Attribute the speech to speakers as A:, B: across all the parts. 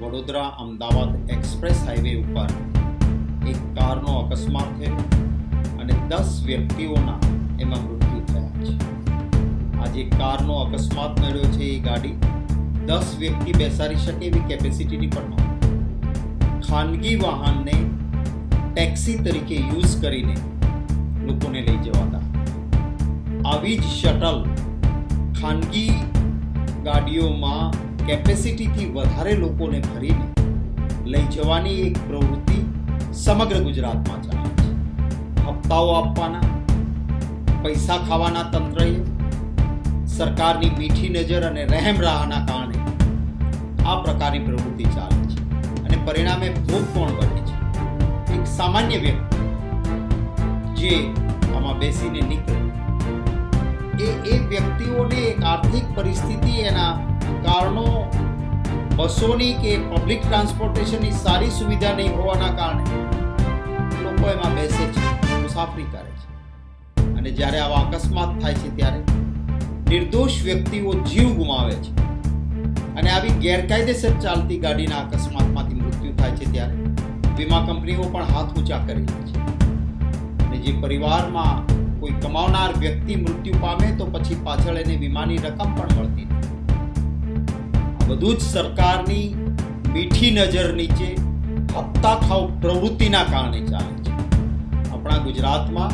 A: Vadodara Ahmedabad express highway ઉપર એક કારનો અકસ્માત થયો અને દસ વ્યક્તિઓના એમાં મૃત્યુ થયા છે. આ જે કારનો અકસ્માત મળ્યો છે એ ગાડી દસ વ્યક્તિ બેસાડી શકે એવી કેપેસિટીની પણ નહોતી. ખાનગી વાહનને ટેક્સી તરીકે યુઝ કરીને લોકોને લઈ જવાતા. આવી જ શટલ ખાનગી ગાડીઓમાં કેપેસિટીથી વધારે લોકોને ભરીને લઈ જવાની એક પ્રવૃત્તિ સમગ્ર ગુજરાતમાં ચાલે છે. હપ્તાઓ આપવાના, પૈસા ખાવાના તંત્રએ સરકારની મીઠી નજર અને રહેમ રાહના કારણે આ પ્રકારની પ્રવૃત્તિ ચાલે છે. અને પરિણામે ભોગ કોણ બને છે? એક સામાન્ય વ્યક્તિ જે આમાં બેસીને નીકળે. એ એ વ્યક્તિઓને એક આર્થિક પરિસ્થિતિ એના કારણો, બસોની કે પબ્લિક ટ્રાન્સપોર્ટેશનની સારી સુવિધા નહીં હોવાના કારણે લોકો એમાં બેસે છે, મુસાફરી કરે છે. અને જ્યારે આવા અકસ્માત થાય છે ત્યારે નિર્દોષ વ્યક્તિઓ જીવ ગુમાવે છે. અને આવી ગેરકાયદેસર ચાલતી ગાડીના અકસ્માતમાંથી મૃત્યુ થાય છે ત્યારે વીમા કંપનીઓ પણ હાથ ઊંચા કરી છે. અને જે પરિવારમાં કોઈ કમાવનાર વ્યક્તિ મૃત્યુ પામે તો પછી પાછળ એને વીમાની રકમ પણ મળતી નથી. બધું જ સરકારની મીઠી નજર નીચે હપ્તા ખાવ પ્રવૃત્તિના કારણે ચાલે છે. આપણા ગુજરાતમાં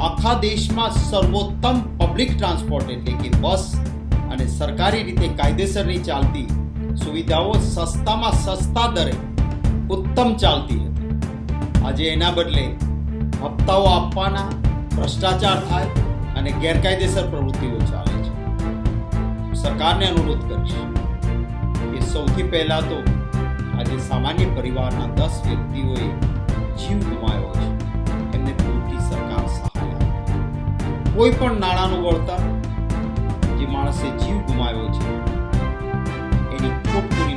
A: આખા દેશમાં સર્વોત્તમ પબ્લિક ટ્રાન્સપોર્ટ એટલે કે બસ અને સરકારી રીતે કાયદેસરની ચાલતી સુવિધાઓ સસ્તામાં સસ્તા દરે ઉત્તમ ચાલતી હતી. આજે એના બદલે હપ્તાઓ આપવાના, ભ્રષ્ટાચાર થાય અને ગેરકાયદેસર પ્રવૃત્તિઓ ચાલે છે. સરકારને અનુરોધ કરીશ કે સૌથી પહેલા તો આજે સામાન્ય પરિવારના દસ વ્યક્તિઓએ જીવ ગુમાવ્યો છે. એમને પૂરતી સરકાર સહાય કોઈ પણ નાણાંનું વળતર જે માણસે જીવ ગુમાવ્યો છે, એની ખૂબ પૂરી